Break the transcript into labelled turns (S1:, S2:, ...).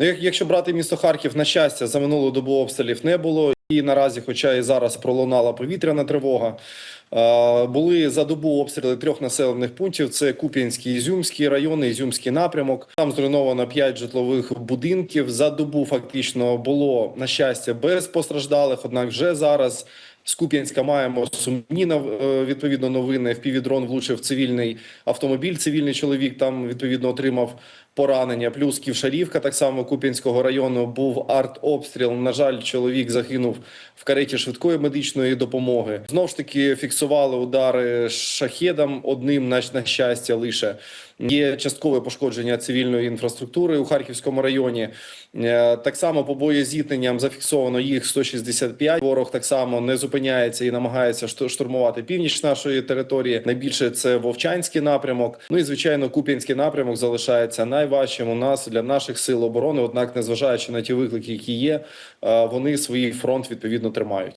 S1: Ну, якщо брати місто Харків, на щастя, за минулу добу обстрілів не було. І наразі, хоча і зараз пролунала повітряна тривога, були за добу обстріли трьох населених пунктів: це Куп'янський, Ізюмський райони, Ізюмський напрямок. Там зруйновано п'ять житлових будинків. За добу фактично було на щастя без постраждалих. Однак, вже зараз з Куп'янська маємо сумні е, відповідно новини. Впівдрон влучив цивільний автомобіль. Цивільний чоловік там відповідно отримав поранення. Плюс Ківшарівка, так само Куп'янського району, був артобстріл. На жаль, чоловік загинув в кареті швидкої медичної допомоги. Знов ж таки фіксували удари шахедом. Одним на, на щастя лише є часткове пошкодження цивільної інфраструктури у Харківському районі. Е, Так само по боєзіткненням зафіксовано їх 165. Ворог так само не зупиняється і намагається штурмувати північ нашої території. Найбільше це Вовчанський напрямок. Ну і звичайно, Куп'янський напрямок залишається найважчим у нас для наших сил оборони. Однак, незважаючи на ті виклики, які є, вони свій фронт відповідно тримають.